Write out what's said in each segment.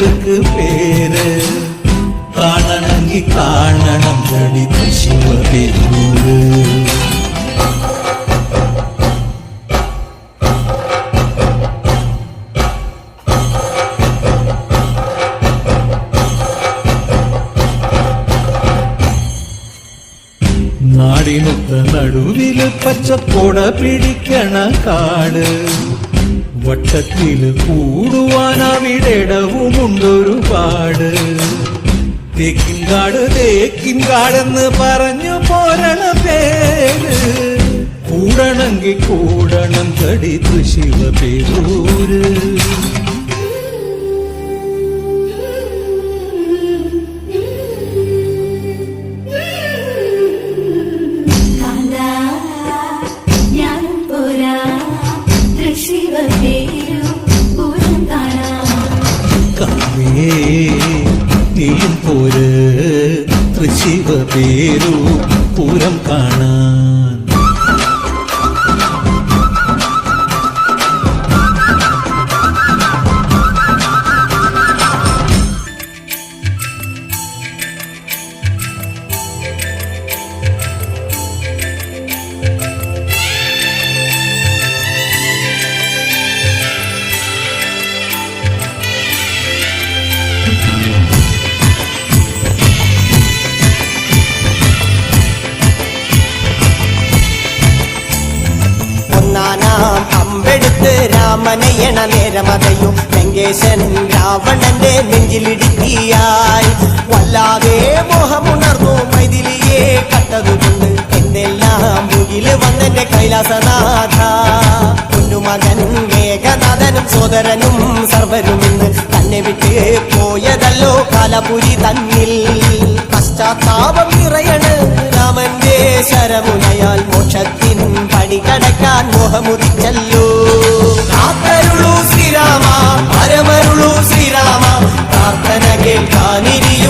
പൊട്ടുക്ക് പേര് കാണണമെങ്കിൽ കാണണം ലളിത ശിവപേരൂര് നാടിനൊത്ത നടുവിൽ പച്ചക്കൊട പിടിക്കണ കാട്. വട്ടത്തിൽ കൂടുവാൻ അവിടെടവുമുണ്ടൊരുപാട് തേക്കിൻകാട് തേക്കിൻകാടെന്ന് പറഞ്ഞു പോരണ പേര്. കൂടണമെങ്കിൽ കൂടണം തടി ശിവപേരൂര് കാന്താ, രാമനയണ നേരമതയും ലങ്കേശൻ രാവണന്റെ നെഞ്ചിലിടുക്കിയായി. വല്ലാതെ മോഹമുണർന്നു മൈതിലിയെ കട്ടതുകൊണ്ട് എന്തെല്ലാം മുകിൽ വന്നെന്റെ കൈലാസനാഥ. കുഞ്ഞുമകൻ ഏകനാഥനും സോദരനും സർവരും ഇന്ന് തന്നെ വിട്ട് പോയതല്ലോ കാലപുരി തന്നിൽ. പശ്ചാത്താപം നിറയണ് രാമന്റെ ശരമുനയാൽ മോക്ഷത്തിൻ പടി കടക്കാൻ മോഹമുദിച്ചല്ലോ. കാത്തരുളൂ ശ്രീരാമ പരമരുളൂ ശ്രീരാമ പ്രാർത്ഥന കേൾക്കാനിരിയും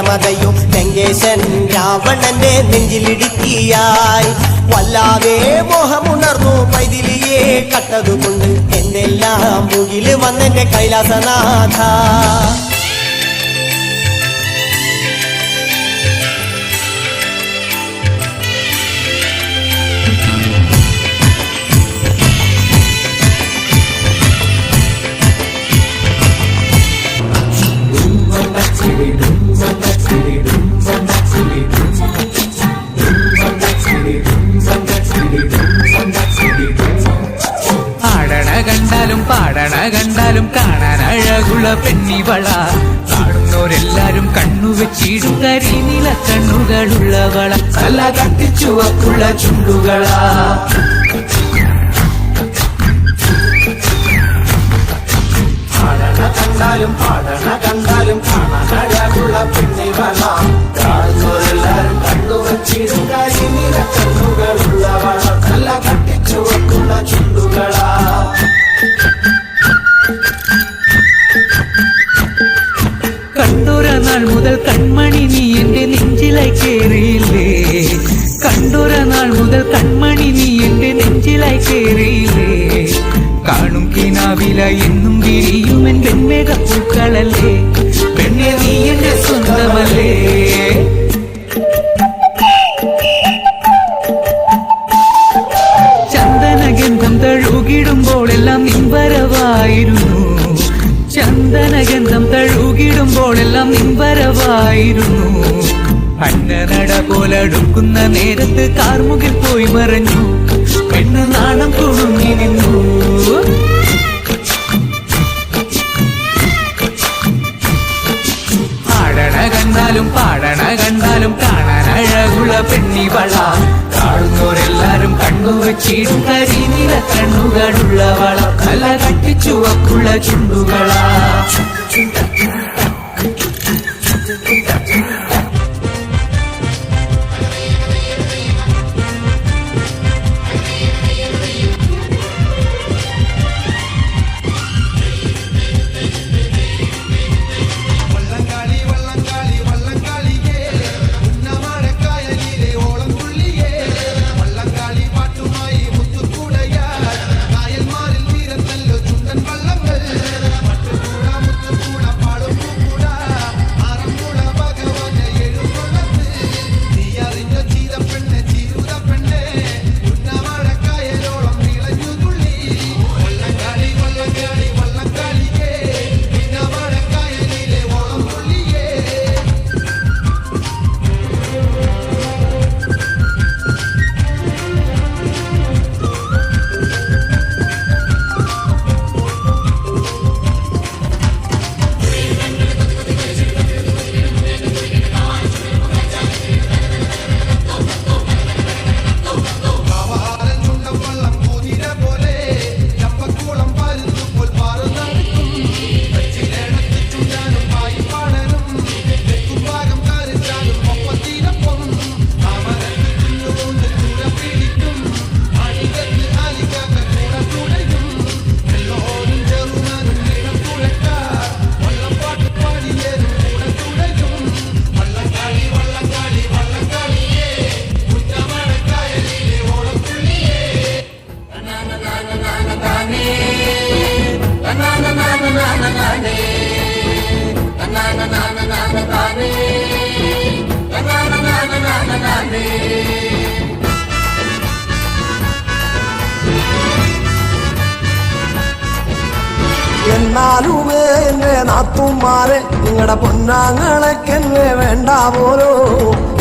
നേരമതയും ലങ്കേശൻ രാവണന്റെ നെഞ്ചിലിടുക്കിയായി. വല്ലാതെ മോഹമുണർന്നു പൈതിലിയെ കട്ടതുകൊണ്ട് എന്തെല്ലാം മുകിൽ വന്നെന്റെ കൈലാസനാഥ. ആടണ കണ്ടാലും പാടണ കണ്ടാലും കാണാൻ അഴകുള്ള പെണ്ണിവള. കാണുന്നോരെല്ലാരും കണ്ണുവെച്ചിടും കരിനില കണ്ണുകളുള്ളവള. തല കത്തിച്ചുവക്കുള്ള ചുണ്ടുകളാ. കണ്ടാലും പാടണ കണ്ടാലും കാണാൻ കണ്ടൊര നാൾ മുതൽ കൺമണി നീ എന്റെ നെഞ്ചിലായി കയറിയില്ലേ കണ്ടൊര നാൾ മുതൽ കൺമണി നീ എന്റെ നെഞ്ചിലായി കയറിയില്ലേ കാണും കിനാവില എന്നും വിരിയുമെൻ വെൺമേഘ പൂക്കളല്ലേ ചന്ദനഗന്ധം തഴുകിടുമ്പോൾ എല്ലാം നിൻവരവായിരുന്നു ചന്ദനഗന്ധം തഴുകിടുമ്പോൾ എല്ലാം നിൻവരവായിരുന്നു അന്നനട പോലടുക്കുന്ന നേരത്ത് കാർമുകിൽ പോയി മറഞ്ഞു. പെണ്ണ് നാണം കുണുങ്ങി നിന്നു. കണ്ടാലും പാടണ കണ്ടാലും കാണാൻ അഴകുള പെണ്ണി വള. കാണുന്നവരെല്ലാരും കണ്ണുവച്ചിടും കരിനീല കണ്ണുകളുള്ളവള നല്ല കട്ടിച്ചുവക്കുള്ള ചുണ്ടുകളാ. എന്നാലുമേ എന്റെ നാത്തുമാരെ നിങ്ങളുടെ പൊന്നാങ്ങളൊക്കെ വേണ്ടാമോലോ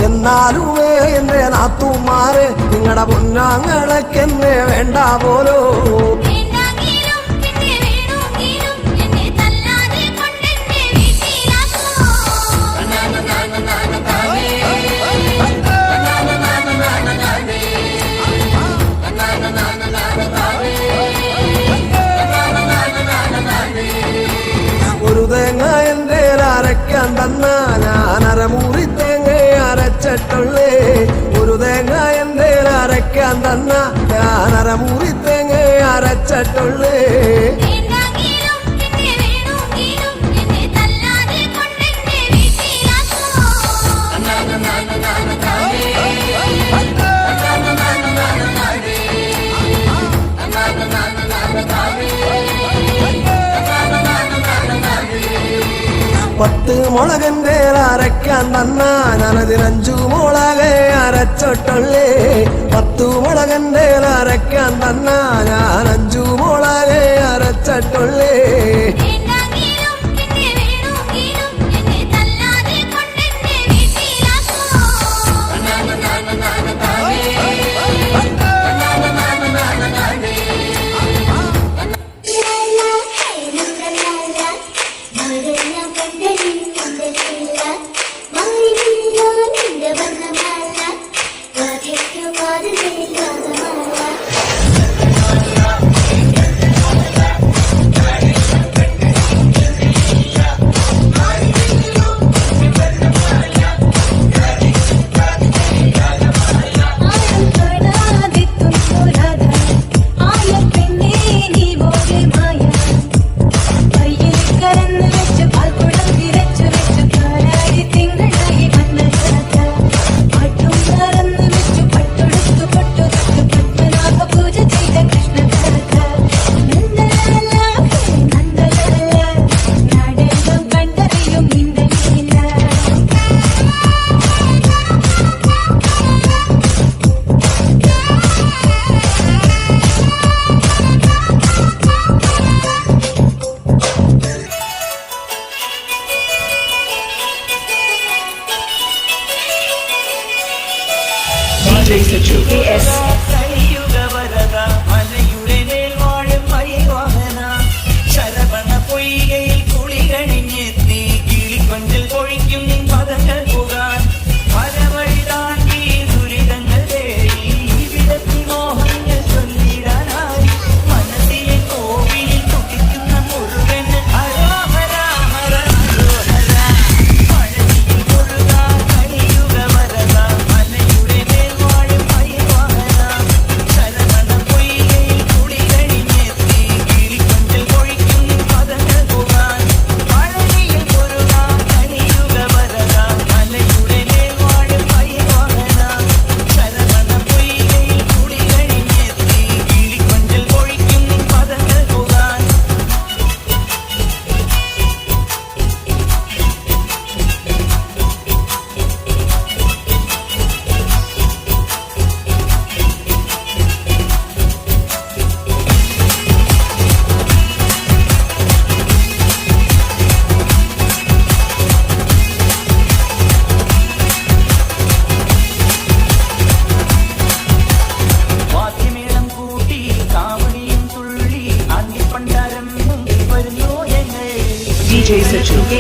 എന്നാലുമേ എന്റെ നാത്തുമാരെ നിങ്ങളുടെ പൊന്നാങ്ങളൊക്കെ വേണ്ടാമോലോ அறம் உரித்தங்க அரைச்ச പത്ത് മുളകന്റെ അരക്കാൻ തന്ന അനതിനഞ്ചു മുളകെ അരച്ചൊട്ടുള്ളേ. പത്തു മുളകന്റെ അരക്കാൻ തന്ന ഞാൻ അഞ്ചു മുളകെ അരച്ചട്ടുള്ളേ. DJ Suchu AS. Suki